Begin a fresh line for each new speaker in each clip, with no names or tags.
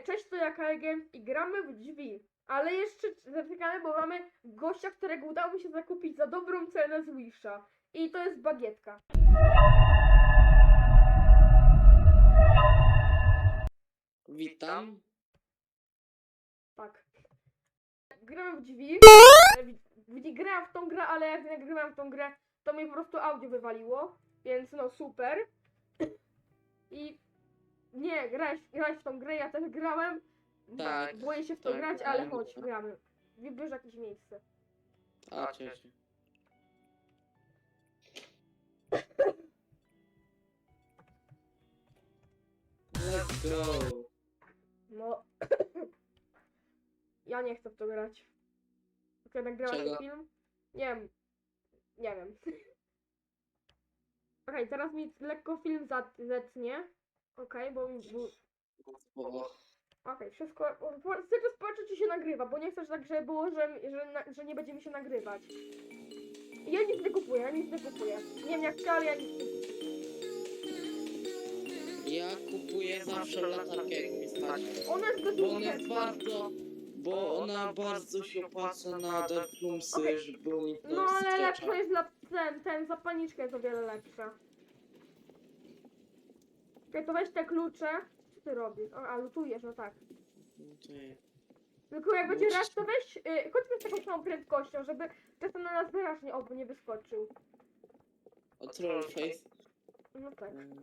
Cześć, to ja Kalgiem i gramy w drzwi. Ale jeszcze zaczekamy, bo mamy gościa, którego udało mi się zakupić za dobrą cenę z Wisha. I to jest bagietka.
Witam.
Tak. Gramy w drzwi. E, w- Grałem w tą grę, ale jak nagrywałem w tą grę, to mi po prostu audio wywaliło. Więc no super. I nie, grałeś, grałeś w tą grę, ja też grałem.
Tak,
Boję się w to
tak,
grać, ale
grałem.
chodź, gramy. Wybierz jakieś miejsce.
A, cześć. Let's go.
No. ja nie chcę w to grać. Okej, nagrałeś
Czego?
film? Nie wiem. Nie wiem. Okej, teraz mi lekko film zat- zetnie. Okej, bo.
Słowo.
Okej, wszystko... Chcę to sprawdzić, czy się nagrywa, bo nie chcesz tak, żeby było, że, że, na, że nie będzie mi się nagrywać. Ja nic nie kupuję, ja nic nie kupuję. Nie wiem jak ty, ale ja nic nie kupuję.
Ja kupuję zawsze latarkę jak mi stać.
Ona jest
Bo ona jest bardzo... Bo ona bardzo się opłaca na Dark Roomsy,
Okej.
żeby uniknąć
No ale lepsza jest dla ten, ten zapalniczka jest o wiele lepsza. Okej, to weź te klucze. Co ty robisz? O, a lutujesz, no tak.
No ja-
Tylko jak będzie raz, to weź, yy, chodźmy z taką samą prędkością, żeby czasem na nas wyraźnie obu nie wyskoczył.
O Trollface.
No tak.
Mm,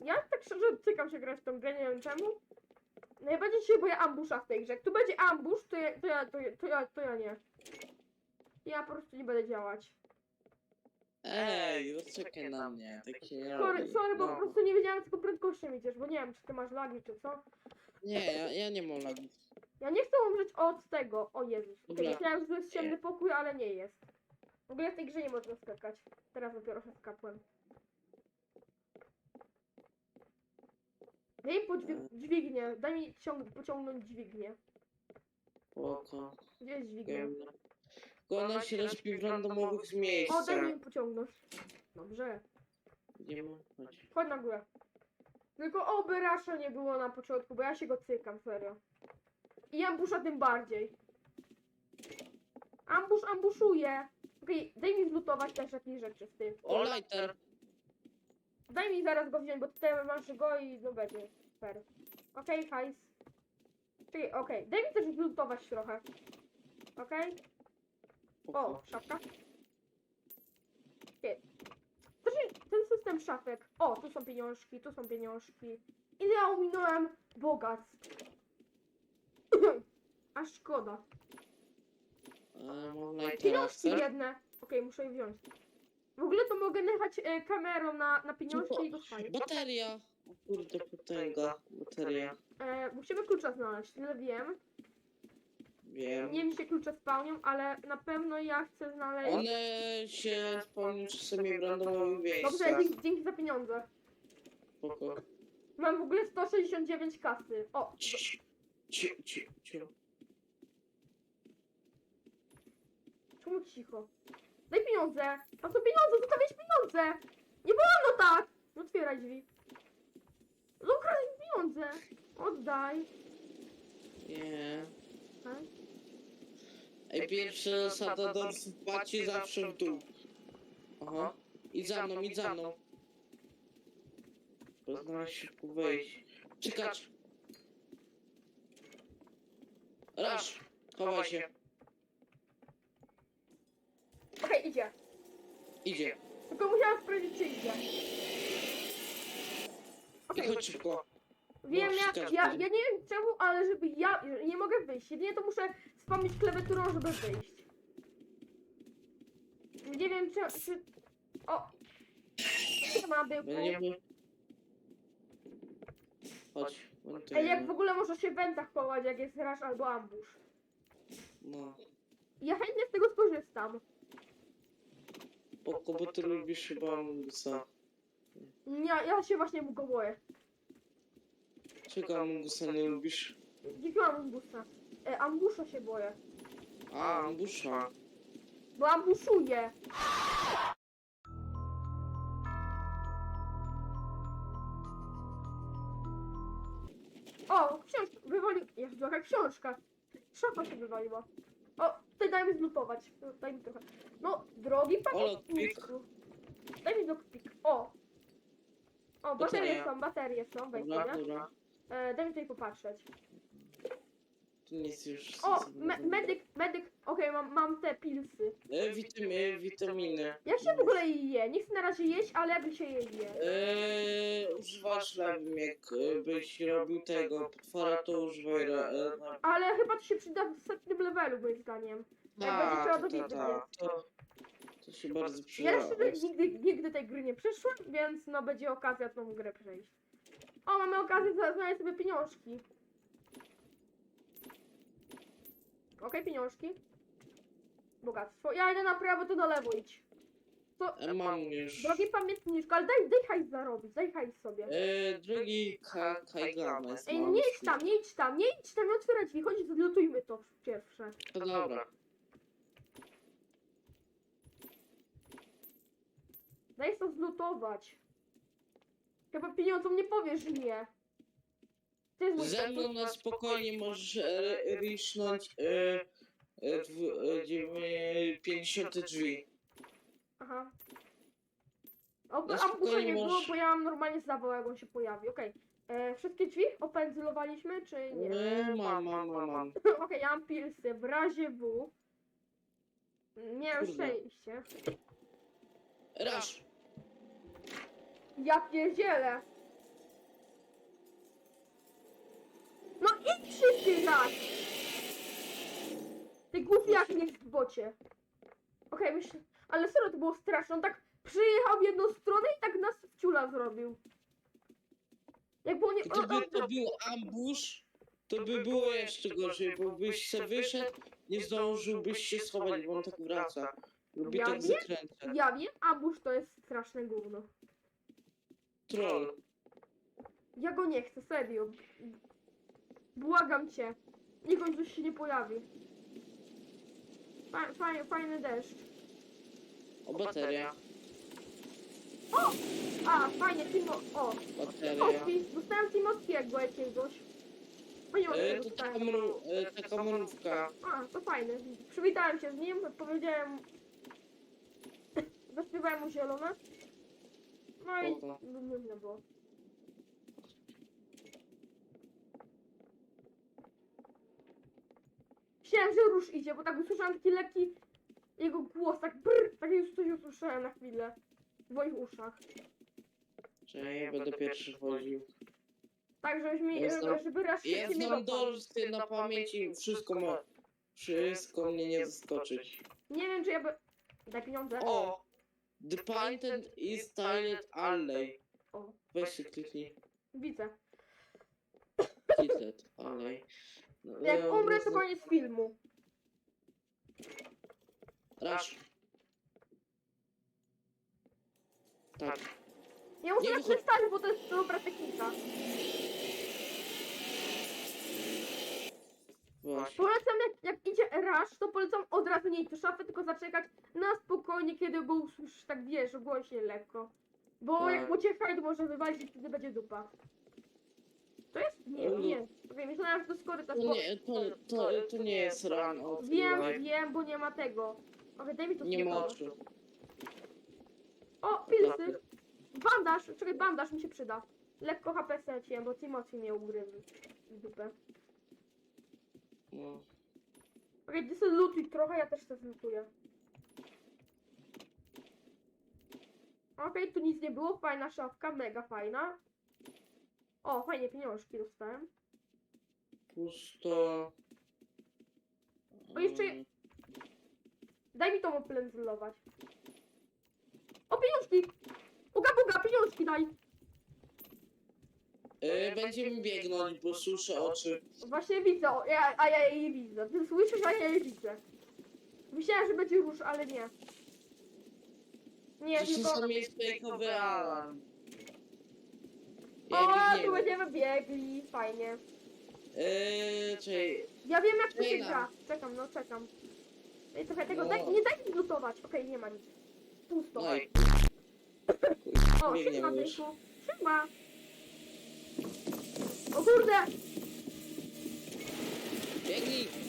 Ja tak szczerze cykam się grać w tą grę, nie wiem czemu. Najbardziej się boję ambusza w tej grze. Jak tu będzie ambush, to ja, to ja, to ja, to ja, to ja nie. Ja po prostu nie będę działać.
Ej, odczekaj na mnie. Tak się nie
Sorry, sorry, bo po
No.
prostu nie wiedziałem z jaką prędkością idziesz, bo nie wiem, czy ty masz lagi, czy co.
Nie, ja, ja nie mam lagów.
Ja nie chcę umrzeć od tego. O Jezus.
Dobra.
Myślałem, że to jest ciemny
Nie.
pokój, ale nie jest. W ogóle w tej grze nie można skakać. Teraz dopiero się skapłem. Daj mi podźwig- dźwignię. Daj mi ciąg- pociągnąć dźwignię.
Spoko.
Gdzie jest dźwignia?
Się respi w randomowych
O, daj mi pociągnąć. Dobrze.
Nie ma. Chodź.
Chodź na górę. Tylko oby Rasha nie było na początku, bo ja się go cykam, serio. I ambusza tym bardziej. Ambush ambuszuje. Okej, daj mi zlutować też jakieś rzeczy z tym.
O, lighter.
Daj mi zaraz go wziąć, bo tutaj masz go i no będzie. Fair. Okej, hajs. Czekaj, okej. Daj mi też zlutować trochę. Okej? O, szafka. Też jest ten system szafek. O, tu są pieniążki, tu są pieniążki. Ile ja ominąłem bogactw. Aż szkoda.
E, lightera.
Pieniążki
Chcesz?
jedne. Okej, muszę je wziąć. W ogóle to mogę jechać e, kamerą na, na pieniążki i dostaję.
Bateria. O kurde, potęga. Bateria.
E, musimy klucza znaleźć, tyle wiem.
Wiem.
Nie wiem, gdzie się klucze spełnią, ale na pewno ja chcę znaleźć...
One się spełnią czasami w randomowych
Dobrze,
miejscach.
dzięki, dzięki za pieniądze.
Spoko.
Mam w ogóle 169 kasy. O,
Ci, ci, ci, ci.
czemu cicho? Daj pieniądze! A to pieniądze, zostawiać pieniądze! Nie wolno tak! Otwieraj drzwi. No pieniądze! Oddaj.
Nie.
Tak?
Ej, pierwsza zasada dorsów płaci zawsze w dół. Aha. Idź za mną, idź za mną. Poznałeś szybko wejść. Czekać. Raz. Chowaj się.
Okej, idzie.
Idzie.
Tylko musiałam sprawdzić, czy idzie.
I
Okej,
chodź szybko.
wiem,
no,
ja, ja, ja nie wiem czemu, ale żeby ja, nie mogę wyjść. Jedynie to muszę spamić klawiaturą, żeby wyjść. Nie wiem, czy... czy... O! Co ma byłku?
Będziemy... Chodź.
Ej, jak w ogóle można się w wentach chować, jak jest rush albo ambush.
No.
Ja chętnie z tego skorzystam.
Spoko, bo ty lubisz chyba Mungusa.
Ja, ja się właśnie go boję.
Czego Mungusa nie lubisz?
Jakiego ambusza? E, ambusza się boję.
A, Ambusza.
Bo ambuszuje. O, książka, wywalił, Jezu, jaka książka. Szafa się wywaliła. O, tutaj daj mi zlutować, No, daj mi trochę. No, drogi panie
lockpick.
mistrzu. Daj mi lockpick, o. O, baterie
Bateria.
są, baterie są, weź
Dobra, dobra.
E, daj mi tutaj popatrzeć.
Nic już.
O, me medyk, medyk, okej, mam, mam te pilsy.
E, witaminy, witaminy.
Jak się w ogóle je? Nie chcę na razie jeść, ale jak się je je?
Eee, używasz lewym, jak e, byś robił tego potwora, to używaj ra- e, na...
Ale chyba to się przyda w setnym levelu, moim zdaniem. Jak będzie trzeba
to, to,
dowiedzieć.
to, to, to się bardzo
Ja
przyda.
jeszcze nigdy, nigdy tej gry nie przeszłem, więc no będzie okazja tą grę przejść. O, mamy okazję za- znaleźć sobie pieniążki. Okej, pieniążki. Bogactwo. Ja idę na prawo, to na lewo idź. Co?
E, mam już.
Drogi pamiętniczko, ale daj, daj hajs zarobić, daj hajs sobie.
E, drogi Ka Kajgames,
Ej,
mam
nie idź tam, nie idź tam, nie idź tam, nie otwieraj drzwi, chodź, zlutujmy to pierwsze.
To dobra.
Daj to zlutować. Chyba pieniądzom nie powiesz, że nie. To jest mój
Ze mną na spokojnie możesz e, risznąć e, e, dwu- e, dziewię- 50 drzwi.
Aha. O,
Na
a
spokojnie
nie było,
możesz-
bo ja mam normalnie zawał, jak on się pojawi. Okej. E, Wszystkie drzwi opędzlowaliśmy, czy nie?
E, mam, mam, mam, mam.
Okej, ja mam pilsy. W razie W. Miałem
Kurde.
szczęście.
Raz.
Ja pierdzielę. No idź szybciej nas! Ty głupi jak nie w bocie. Okej, myślę... Ale serio to było straszne. On tak przyjechał w jedną stronę i tak nas w ciula zrobił. Jakby on nie... On, on,
Gdyby to był ambush, to by było jeszcze gorzej, bo byś se wyszedł, nie zdążyłbyś się schować, bo on tak wraca. Lubi
Ja
tak
wiem.
zakręcać.
ja wiem, ambush to jest straszne gówno.
Troll.
Ja go nie chcę, serio. Błagam cię. Niech on już się nie pojawi. Fa- Fajny, fajny deszcz.
O, bateria.
A, fajnie, Timo... O,
Bateria.
Dostałem Timothy'ego jakiegoś. Pieniądze
E, to
dostałem.
taka, mru, e, taka mrówka.
A, to fajne. Przywitałem się z nim, powiedziałem... Zaśpiewałem mu zielone. No i...
Spoko.
no, Nudno było. Myślałem, że róż idzie, bo tak usłyszałem taki lekki jego głos, tak brr, tak już coś usłyszałem na chwilę. W moich uszach.
Że ja będę pierwszy wchodził.
Tak, żebyś mi,
Ja znam-
żeby, żeby raz mnie
znam
dopadł.
dorsy na pamięci, wszystko ma... Wszystko mnie nie zaskoczyć.
Nie wiem, czy ja by... Daj pieniądze.
O! The Painted is Tiled Alley.
O,
Weź się kliknij.
widzę.
Tiled Alley. No,
Jak
ja
umrę, to
bardzo-
koniec filmu.
Raz. Tak.
Ja muszę
Nie
tak
wychodź-
przestać, bo to jest dobra technika.
Właśnie.
Polecam, jak, jak idzie rush, to polecam od razu nie iść do szafy, tylko zaczekać na spokojnie, kiedy go usłyszysz, tak wiesz, głośniej lekko. Bo
Tak.
jak uciekaj, to może wywalić i wtedy będzie dupa. To jest? Nie,
No.
nie. Okej, myślałem, że to korytarz.
To nie, to, to, to nie jest rano.
Wiem, wiem, bo nie ma tego. Okej, daj mi to
Nie ma
słowo.
oczu.
O, pilsy. Bandaż, czekaj, bandaż mi się przyda. Lekko HP straciłem, bo Timothy mnie ugryzł w dupę.
No.
Okej, ty sobie lutuj trochę, ja też sobie zlutuję. Okej, tu nic nie było, fajna szafka, mega fajna. O, fajnie, pieniążki dostałem.
Pusto.
O, jeszcze- Daj mi to oplenzylować. O, pieniążki! Uga buga, pieniążki daj!
E, będziemy biegnąć, bo suszę oczy.
Właśnie widzę, o, ja, a ja jej widzę. Ty słyszysz, a ja jej widzę. Myślałem, że będzie róż, ale nie. Nie,
To
tylko...
jest fejkowy alarm.
O, tu będziemy biegli, fajnie.
Eee, Czyli...
Ja wiem jak to się
Czekam.
gra. Czekam, no czekam. Daj trochę tego,
no.
daj, nie daj mi lutować. Okej, nie ma nic. Pusto.
No i...
o,
biegniemy siema
już. Siema. O kurde! Biegnij!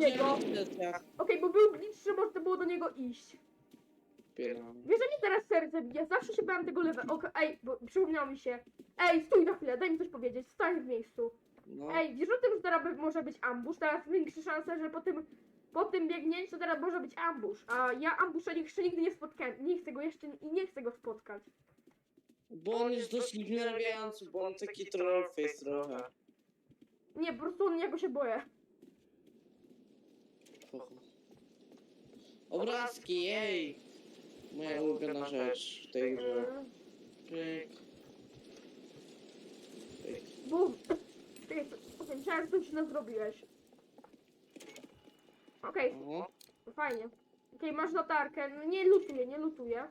Niego. Okej, bo był glitch, że można było do niego iść.
Pieram.
Wiesz, że mi teraz serce bije, zawsze się bałem tego lewe. Ok, ej, bo przypomniało mi się. Ej, stój na chwilę, daj mi coś powiedzieć, stań w miejscu.
No.
Ej, wiesz o tym, że teraz by- może być ambush? Teraz większe szanse, że po tym, po tym biegnięciu teraz może być ambush. A ja ambusza jeszcze nigdy nie spotkałem. Nie chcę go jeszcze i nie chcę go spotkać.
Bo on jest dość wnerwiający, bo on taki trollface trochę.
Nie, po prostu ja go się boję.
Ho. Obrazki, jej! Moja ulubiona rzecz w tej grze.
Yy,
Pyk. Pyk.
Bum. Okej, myślałem, że to źle zrobiłeś. Okej,
Oho.
fajnie. Okej, masz latarkę. No nie lutuję, nie lutuję.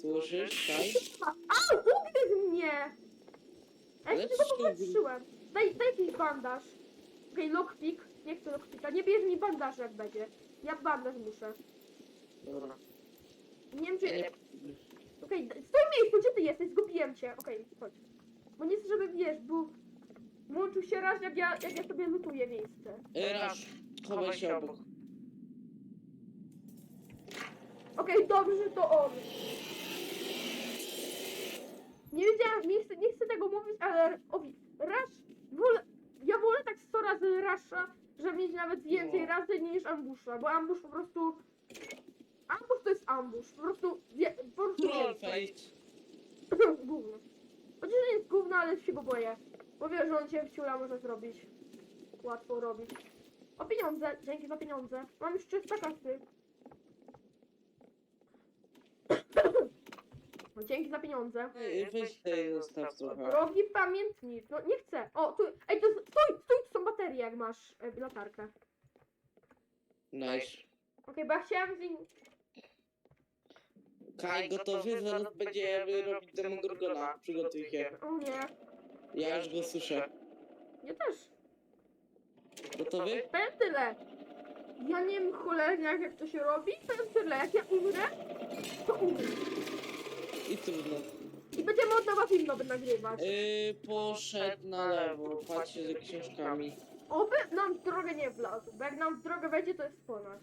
Słyszysz, Kaj?
A, au, ugryzł mnie! Ja
Ale
się tylko
co
popatrzyłem. Daj, daj jakiś bandaż. Okej, lockpick. Nie chcę lockpicka. Nie bierz mi bandaż jak będzie. Ja bandaż muszę.
Dobra.
Nie wiem czy...
Ja nie...
Okej, okay, stój w miejscu, gdzie ty jesteś? Zgubiłem cię. Okej, chodź. Bo nie chcę, żeby wiesz, bo... Włączył się raz, jak ja, jak ja sobie lutuję miejsce.
Rasz, chowaj się obok.
Okej, dobrze, że to on. Nie wiedziałem, nie chcę, nie chcę tego mówić, ale owi, Rush, wolę, ja wolę tak 100 razy Rusha, żeby mieć nawet więcej
No.
razy niż Ambusha, bo Ambush po prostu... Ambush to jest Ambush, po prostu... Wie, po prostu
Trollface.
Gówno. Chociaż nie jest gówno, ale się go boję. Bo wiesz, że on cię w ciula może zrobić. Łatwo robić. O pieniądze, dzięki za pieniądze. Mam już 300 kasy. No, dzięki za pieniądze.
Ej, Weź tutaj zostaw trochę.
Drogi pamiętnik. No nie chcę. O, tu. Ej, to stój, stój, tu są baterie, jak masz e, latarkę.
Nice.
Okej, bo ja chciałem z nim.
Kaj, gotowy? Zaraz będziemy robić Demogorgona. Przygotuj się.
O nie.
Ja już go słyszę.
Ja też.
Gotowy?
Powiem tyle. Ja nie wiem cholernie jak, jak to się robi. Powiem tyle. Jak ja umrę, to umrę.
I trudno.
I będziemy od nowa film nowy nagrywać.
Yy, poszedł na lewo, patrzcie za książkami.
Oby nam w drogę nie wlazł, bo jak nam w drogę wejdzie, to jest po nas.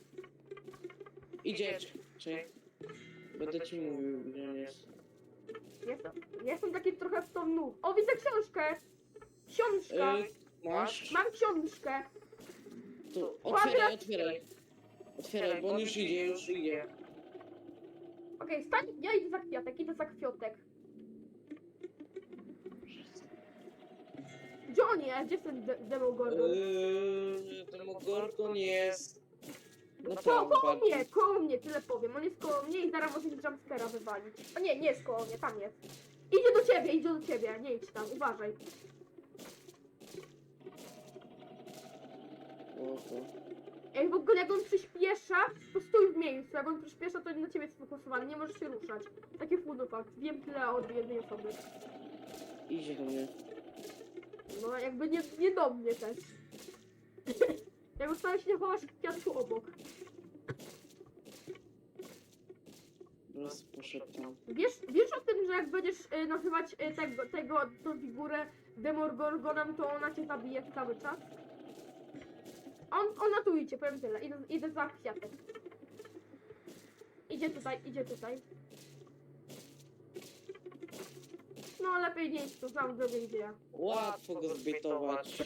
Idzie, czy Będę ci mówił, gdzie on jest.
Jestem, jestem taki trochę w tą nóg. O, widzę książkę! Książka!
Yy, masz?
Mam książkę!
Tu, otwieraj, otwieraj. Otwieraj, bo on już idzie, już idzie.
Okej, stań, ja idę za kwiatek, idę za kwiatek. Gdzie on jest? Gdzie jest ten de Demogorgon?
Yy, Demogorgon jest... No
Ko
tam,
koło
patrz.
mnie, koło mnie, tyle powiem. On jest koło mnie i zaraz może mi jumpscare'a wywalić. O nie, nie jest koło mnie, tam jest. Idzie do ciebie, idzie do ciebie, nie idź tam, uważaj.
Oho.
Jak w ogóle jak on przyspiesza, to stój w miejscu. Jak on przyspiesza, to na ciebie jest sfokusowany, nie możesz się ruszać. Taki full fakt. Wiem tyle od jednej osoby.
Idzie do mnie.
No jakby nie, nie do mnie też. Jak ustawiam się nie chowasz w kwiatku obok.
Raz poszedł tam.
Wiesz, wiesz o tym, że jak będziesz y, nazywać y, tego, tego, tą figurę Demogorgonem, to ona cię zabije cały czas? On, ona tu idzie, powiem tyle. Idę, idę za kwiatem. Idzie tutaj, idzie tutaj. No lepiej nie idź tu, znam drogę gdzie ja.
Łatwo go zbytować.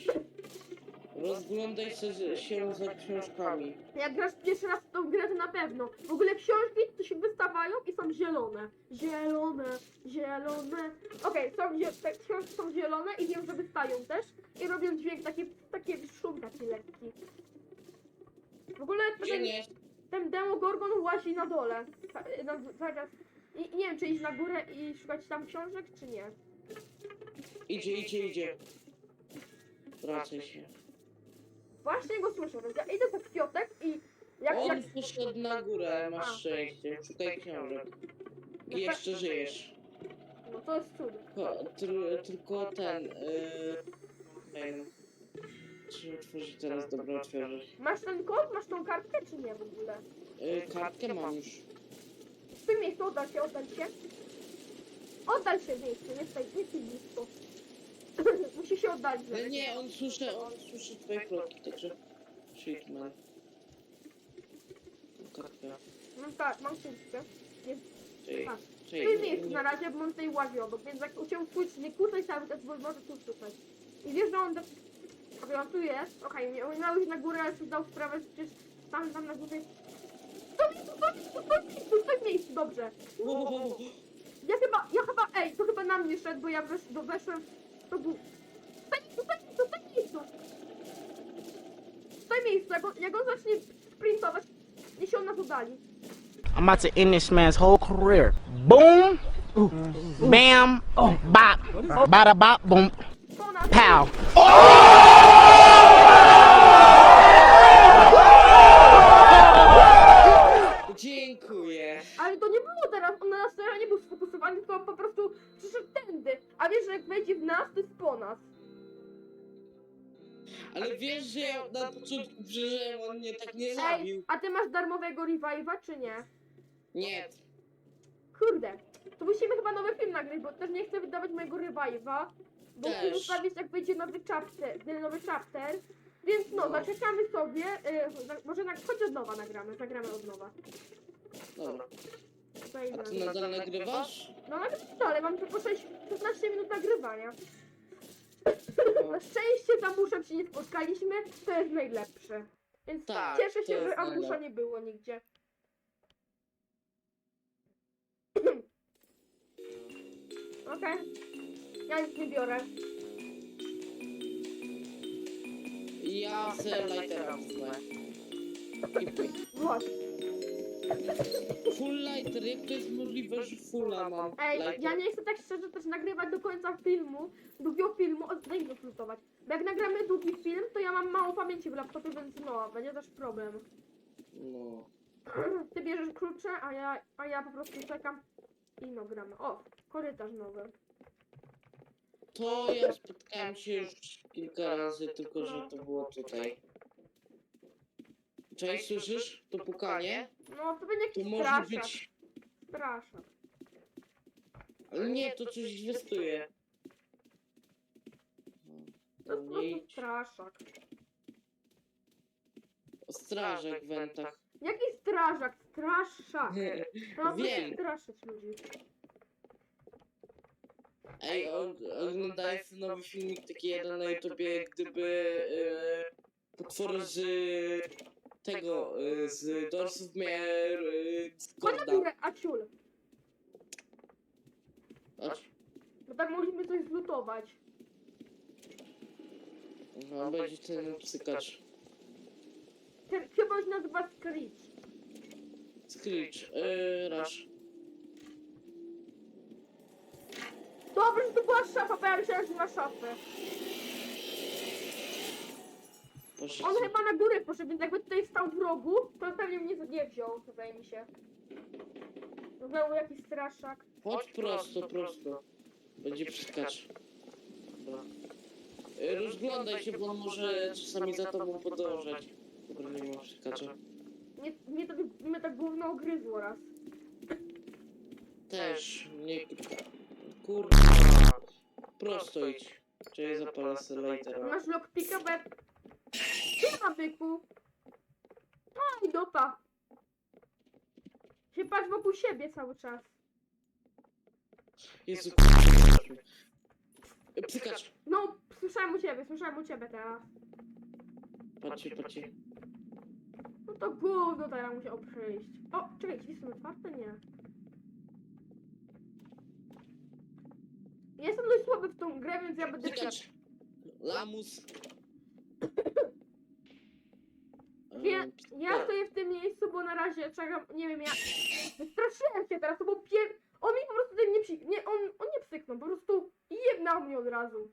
Rozglądaj się, się za książkami.
Jak grasz pierwszy raz w tą grę, to na pewno. W ogóle książki to się wystawają i są zielone. Zielone, zielone. Okej, są zie- te książki są zielone i wiem, że wystają też. I robią dźwięk taki, taki szum taki lekki. W ogóle
Gdzie
ten,
nie?
ten Demogorgon łazi na dole. Na, zaraz. I, I nie wiem, czy iść na górę i szukać tam książek, czy nie.
Idzie, idzie, idzie. Wracaj się.
Właśnie go słyszę, więc ja idę za kwiatek i jak,
On
jak,
poszedł na górę, masz szczęście. Szukaj książek. I jeszcze żyjesz.
No to jest cud.
Tylko, tr- tylko ten. Yy, ten. Czy otworzyć teraz? Dobra, otworzę.
Masz ten kod, masz tą kartkę, czy nie w ogóle?
Yy, kartkę mam już.
W tym miejscu oddal się, oddal się. Oddal się miejscu, nie staj, nie staj blisko. Musi się oddalić. Żeby-
nie, on słyszy, on słyszy twoje kroki, także. Shit, man. Kartka.
Mam tak, mam wszystkie.
Czyli,
Tak. W
czyli,
miejscu na razie, bo on tutaj łazi obok, więc jak cię usłyszy, nie kucaj cały czas, bo może tu szukać. I wiesz, że on... Do... Jest, okej, okay, iść na górę, ale sobie dał sprawę, że przecież tam, tam na górze... To miejscu, to miejscu, to miejscu, to miejscu, dobrze. Ja chyba, ja chyba, ej, to chyba na mnie szedł, bo ja wesz, do, weszłem, to był... Staj miejscu, staj miejscu, staj miejscu! Staj miejscu, jak on, jak on zacznie sprintować, niech się on nas udali.
I'm about to end this man's whole career. Boom, bam, bop, bada bop, boom, pow.
Dziękuję.
Ale nie teraz, on na nas teraz nie był sfokusowany, tylko po prostu przyszedł tędy. A wiesz, że jak wejdzie w nas, to jest po nas.
Ale wiesz, że ja na początku przeżyłem, on mnie tak nie
Ej,
zabił.
a ty masz darmowego revive'a, czy nie?
Nie.
Kurde, to musimy chyba nowy film nagrać, bo też nie chcę wydawać mojego revive'a. Bo
Też.
chcę ustawić, jak wyjdzie nowy chapter, nowy chapter. Więc no,
No.
zaczekamy
sobie, y, może na, chodź od nowa nagramy, zagramy od nowa.
Dobra. A
no.
ty nadal nagrywasz?
No nagrywam dalej, mam tylko 6, 15 minut nagrywania.
No.
Na szczęście z Ambuszem się nie spotkaliśmy, to jest najlepsze. Więc
Tak,
cieszę
to
się,
jest
że Ambusza
najlepsze.
nie było nigdzie. Okej. Ja nic nie biorę.
Ja se lightera wezmę. I pyk.
Właśnie.
Full lighter, jak to jest możliwe, że fulla mam?
Ej,
lighter?
ja nie chcę tak szczerze też nagrywać do końca filmu, długiego filmu, o, daj mi flutować. Bo jak nagramy długi film, to ja mam mało pamięci w laptopie, więc no, będzie też problem.
No.
Ty bierzesz klucze, a ja, a ja po prostu czekam i no gramy. O, korytarz nowy.
To ja spotkałem się już kilka razy, tylko że to było tutaj. Cześć, słyszysz? To pukanie?
No, to będzie
To
jakiś
może
straszak.
być...
Straszak.
Ale nie, to coś inwestuje.
To jest po prostu straszak.
strażek w wentach.
Jaki strażak? Straszak. No,
Wiem.
straszyć ludzi.
Ej, o- oglądałeś ten nowy filmik taki jeden na YouTubie, gdyby e, potwory z tego, z Doors of Mer, e,
Chodź na
Discorda.
górę, Aciul.
Chodź.
Bo tak mogliśmy coś zlutować.
No, będzie ten psykacz.
Ten chyba się nazywa Screech.
Screech, e, Rush.
Dobrze, że to była szafa, bo ja myślałem, że ma szafę.
Poszedł.
On chyba na górę poszedł, więc jakby tutaj stał w rogu, to pewnie mnie nie wziął, wydaje mi się. Znowu jakiś straszak.
Chodź prosto, prosto. Będzie. Dobra. E, Rozglądaj się, bo on może czasami za tobą podążać. Dobra, nie ma psykacza.
Mnie, mnie, to, mnie tak gówno ugryzło raz.
Też, nie... Kurwa. Prosto idź. Czy ja zapalę sobie lightera?
Masz lockpicka, bo jak... Ma byku. No i dupa. Się patrz wokół siebie cały czas.
Jezu, Psykacz!
No, słyszałem u ciebie, słyszałem u ciebie teraz.
Patrzcie, patrzcie.
No to gówno teraz musiał przyjść. O, czekaj, drzwi są otwarte? Nie. Jestem dość słaby w tą grę, więc ja będę...
Psykacz! Lamus!
Wie, ja stoję w tym miejscu, bo na razie czekam, nie wiem, ja wystraszyłem się teraz, to był pier... On mi po prostu ten nie psi... Nie, on, on nie psyknął, po prostu jednał mnie od razu.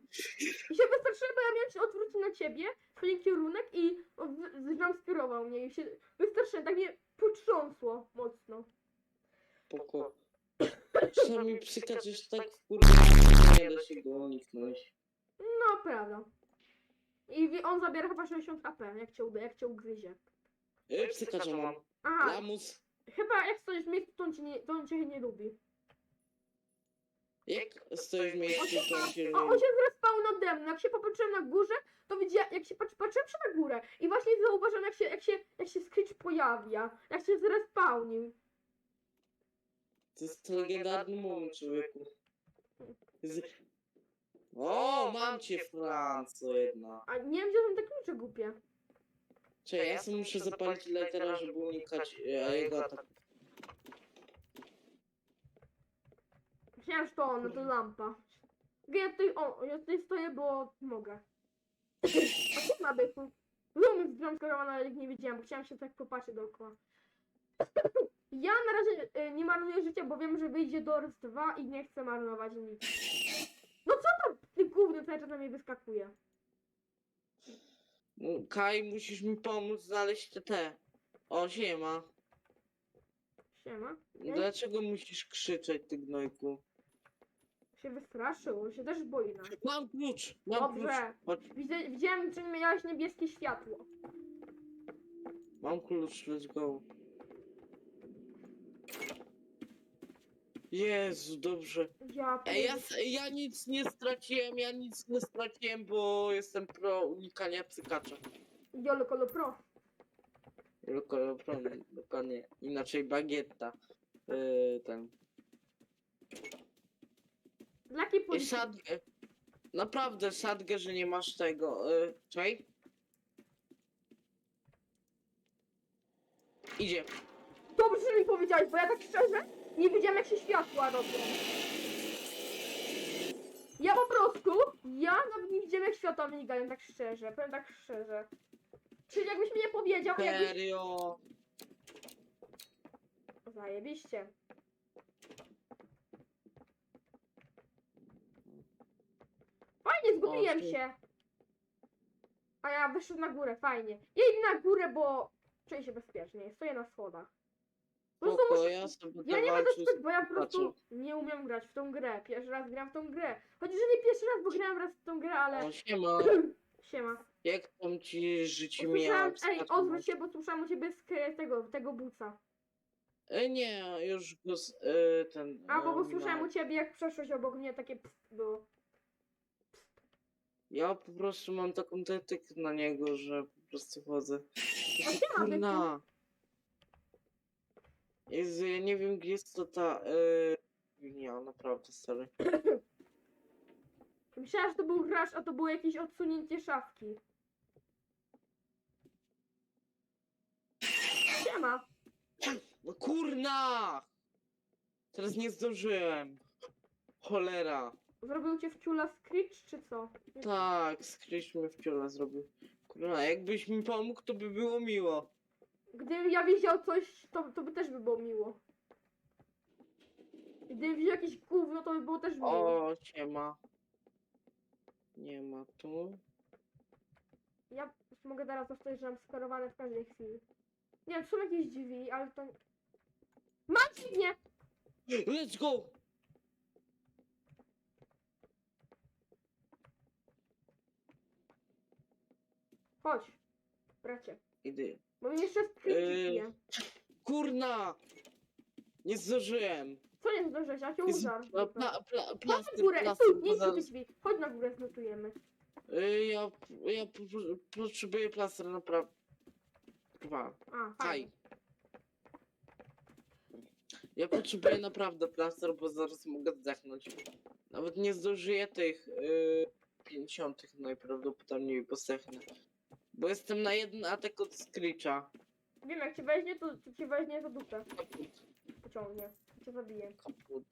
I się wystraszyłem, bo ja miałem się odwrócić na ciebie, swoim kierunek i on z- z- nam skierował mnie i się wystraszyłem, tak mnie potrząsło mocno.
Poko. Czasami psykacz jest tak wkurwiony, że nie da się go uniknąć.
No, prawda. I on zabiera chyba 60 AP, jak cię, uda, jak cię ugryzie.
Y, Psykacza mam.
Aha,
Lamus.
chyba jak stoisz w miejscu, to on cię nie, to on cię nie lubi.
Jak stoisz w
On
miejscu,
się,
to się
o, on się zrespał nade mną. Jak się popatrzyłem na górze, to widziałem, jak się patrzy, patrzyłem się na górę. I właśnie zauważyłem, jak się, jak się, jak się Screech pojawia. Jak się zrespałnił.
To jest legendarny moment, człowieku. Z... O, mam cię, Franco, jedna.
A nie wiem, gdzie są te klucze głupie.
Czekaj, ja sobie muszę zapalić letera, żeby unikać e, jego ataku.
Myślałem, że to on, no to lampa. Ja tutaj, o, ja tutaj stoję, bo mogę. A co ma być? Znowu zdrom skierowana, ale nie wiedziałem, bo chciałam się tak popatrzeć dookoła. Ja na razie y, nie marnuję życia, bo wiem, że wyjdzie Doors 2 i nie chcę marnować nic. No? Ty gówno cały czas na mnie wyskakuje.
No, Kaj, musisz mi pomóc znaleźć te te. O, siema.
Siema. Ja
Dlaczego musisz krzyczeć, ty gnojku?
się wystraszył, on się też boi nas.
Mam klucz! Mam klucz!
Dobrze.
Chodź,
Widzę, widziałem, że miałeś niebieskie światło.
mam klucz, let's go. Jezu, dobrze.
Ja
Ej, ja, s- ja nic nie straciłem, ja nic nie straciłem, bo jestem pro unikania psykacza.
Jolo Kolo Pro.
Tylko pro, dokładnie. Inaczej bagietta. Yy, ten.
Dla jakiej policji?
sadgę. Naprawdę sadgę, że nie masz tego. Yy, czekaj. Idzie.
Dobrze, że mi powiedziałeś, bo ja tak szczerze nie wiedziałem jak się światła robią. Ja po prostu, ja nawet nie widziałem jak światła migają, tak szczerze, powiem tak szczerze. Czyli jakbyś mi nie powiedział, jakbyś...
Serio.
Zajebiście. Fajnie, zgubiłem się. A ja wyszedłem na górę, fajnie. Ja idę na górę, bo czuję się bezpiecznie, stoję na schodach. Po prostu muszę...
ja sobie
Ja nie będę spać, bo ja po prostu nie umiem grać w tą grę. Pierwszy raz gram w tą grę. Chociaż że nie pierwszy raz, bo grałem raz w tą grę, ale...
O, siema.
Siema.
Jak tam ci życie miało?
Ej, odwróć się, bo słyszałem u ciebie z k- tego, tego buca.
E, nie, już go z, e, ten...
A, bo, bo
e,
słyszałem u ciebie, jak przeszłeś obok mnie, takie pst było.
Ja po prostu mam taką tetykę na niego, że po prostu chodzę.
A siema,
Kurna. Jezu, ja nie wiem gdzie jest to ta... E... Nie, naprawdę, stary.
Myślałem, że to był crash, a to było jakieś odsunięcie szafki. Siema.
No kurna! Teraz nie zdążyłem. Cholera.
Zrobił cię wciula Screech, czy co?
Tak, skryś mnie w ciole zrobił. Kurna, jakbyś mi pomógł, to by było miło.
Gdybym ja wiedział coś, to, to by też by było miło. Gdybym widział jakieś gówno, to by było też miło.
O, siema. Nie ma tu.
Ja mogę teraz zostać, że mam skorowane w każdej chwili. Nie wiem, są jakieś drzwi, ale to... Mam dźwignię!
Let's go!
Chodź, bracie.
Idę.
Mnie jeszcze
Yy.
skrypcie.
Kurna! Nie zdążyłem.
Co nie zdążyłeś? Ja cię
Jest
użar.
pla, pla, pla,
Chodź na
plaster,
górę,
plaster,
stój, nie idź drzwi. Chodź na górę, znotujemy.
Y, Ja, ja po- po- potrzebuję plaster naprawdę. Dwa.
A,
Aj.
fajnie.
Ja potrzebuję naprawdę plaster, bo zaraz mogę zdechnąć. Nawet nie zdążyję tych y, 50 najprawdopodobniej, bo zdechnę. Bo jestem na jeden atak od Screecha.
Wiem, jak cię weźmie, to, to cię weźmie za dupę.
Kaput,
Pociągnie. Cię zabije.
kaput.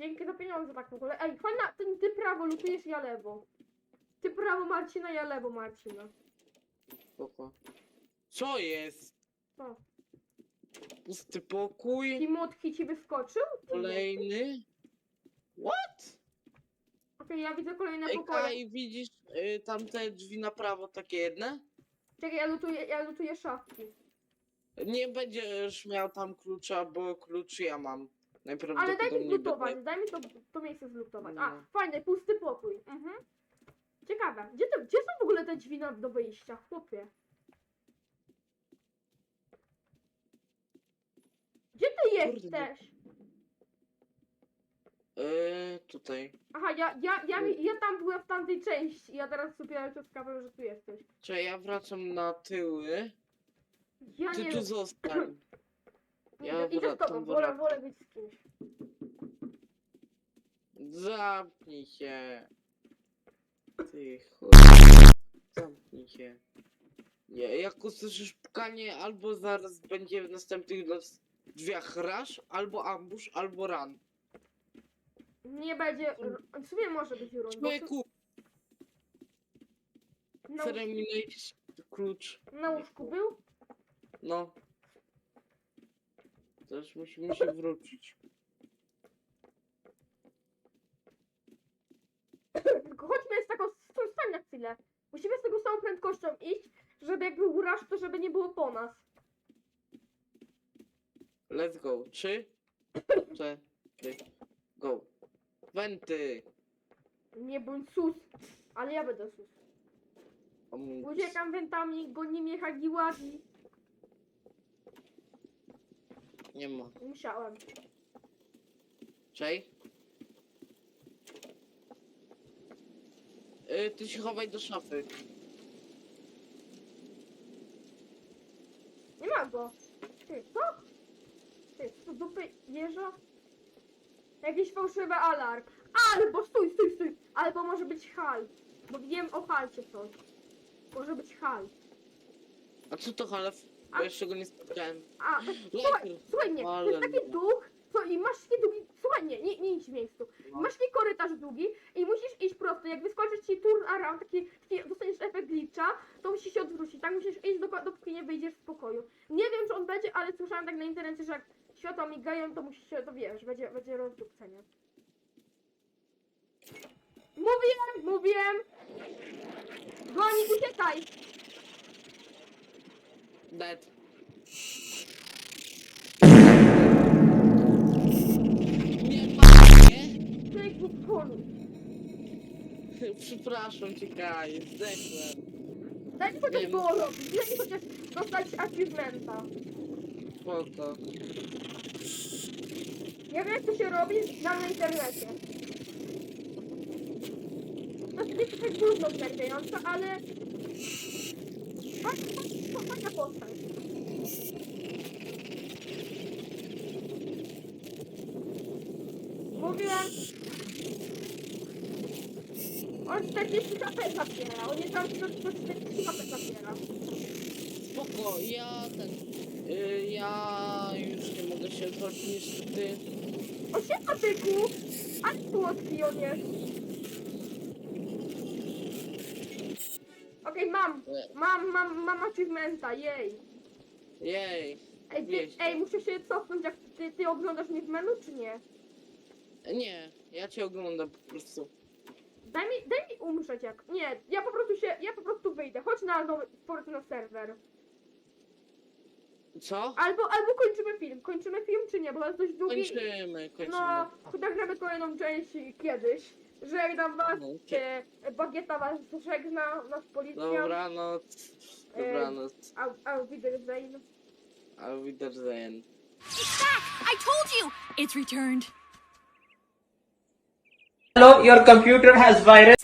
Dzięki za pieniądze tak w ogóle. Ej, chodź na, ty, prawo lutujesz, ja lewo. Ty prawo Marcina, ja lewo Marcina.
Spoko. Co jest?
Co?
Pusty pokój.
Timothy ci wyskoczył?
Kolejny. What?
Okej, ja widzę kolejne
Ej,
pokoje.
Kaj, widzisz y, tamte drzwi na prawo, takie jedne?
Czekaj, ja lutuję, ja lutuję szafki.
Nie będziesz miał tam klucza, bo klucz ja mam.
Ale daj mi
Najprawdopodobniej
zlutować, daj mi to, to miejsce zlutować. A,
No.
fajny, pusty pokój. Mhm. Ciekawe. Gdzie, to, gdzie są w ogóle te drzwi na, do wyjścia, chłopie? Gdzie ty jesteś?
Yy, tutaj.
Aha, ja, ja, ja, mi- ja tam byłem w tamtej części. Ja teraz sobie ciekawe, że tu jesteś.
Czy ja wracam na tyły?
Ja
Ty
nie
tu zostań.
nie,
ja
idę z
wracam,
tobą, wolę,
wracam.
wolę być z kimś.
Zamknij się. Ty chuj. Zamknij się. Nie, jak usłyszysz pukanie, albo zaraz będzie w następnych nas- drzwiach rush, albo ambush, albo run.
Nie będzie. W sumie może być run. bo tu-
Człowieku,
Na,
terminate klucz.
na łóżku był?
No. Też musimy się wrócić.
Tylko chodźmy z taką. Stój, stań na chwilę. Musimy z tego samą prędkością iść, żeby jak był rush, to żeby nie było po nas.
Let's go. Trzy, cztery, go. Wenty.
Nie bądź sus. Ale ja będę sus.
Amungus.
Uciekam wentami, goni mnie Hagiwagi.
Nie ma.
Musiałem.
Czej? Y, ty się chowaj do szafy.
Nie ma go. Ty, co? Ty, co dupy jeża? Jakiś fałszywy alarm. Albo stój, stój, stój. Albo może być hal. Bo wiem o halcie coś. Może być hal.
A co to Halef? Bo
A-
jeszcze go nie spotkałem.
A, słuchaj, słuchaj mnie, to jest taki duch, co i masz taki długi, słuchaj nie, nie, nie idź w miejscu.
No.
Masz taki korytarz długi i musisz iść prosto, jak wyskoczysz ci turn around, taki, taki dostaniesz efekt glitcha, to musisz się odwrócić, tak musisz iść do, dopóki nie wyjdziesz z pokoju. Nie wiem czy on będzie, ale słyszałam tak na internecie, że jak światła migają, to musisz się, to wiesz, będzie, będzie rozdupcenie. Mówiłem, mówiłem! Goni, uciekaj!
Dead. Nie ma, nie?
Człowieku, polu.
Przepraszam cię, Kaj, zdechłem.
Daj mi chociaż
Wiem.
było robić, daj mi chociaż dostać achievementa.
Spoko.
Ja wiem, jak to się robi, znam na internecie. To jest trochę trudno wciągające, ale... Fajna, fajna, postać. Mówiłem... On 40 HP zabiera, on jest tam 40 HP zabiera.
Spoko, ja ten... Y, ja już nie mogę się odwrócić niestety.
O się patyku! A słodki on jest. Okej, mam. Mam, mam, mam achievementa, jej.
Jej.
Ej, ty, ej, muszę się cofnąć, jak ty, ty oglądasz mnie w menu, czy nie?
Nie, ja cię oglądam po prostu.
Daj mi, daj mi umrzeć jak... Nie, ja po prostu się, ja po prostu wyjdę. Chodź na nowy, po prostu na serwer.
Co?
Albo, albo kończymy film. Kończymy film, czy nie? Bo jest dość długi.
Kończymy, kończymy.
No, nagramy kolejną część kiedyś. Żegnam was.
No,
E, Bagieta was żegna, nasz policjant.
Dobranoc. Dobranoc.
Au, au, Wiedersehen.
Auf Wiedersehen.
I told you! It's returned.
Hello, your computer has virus.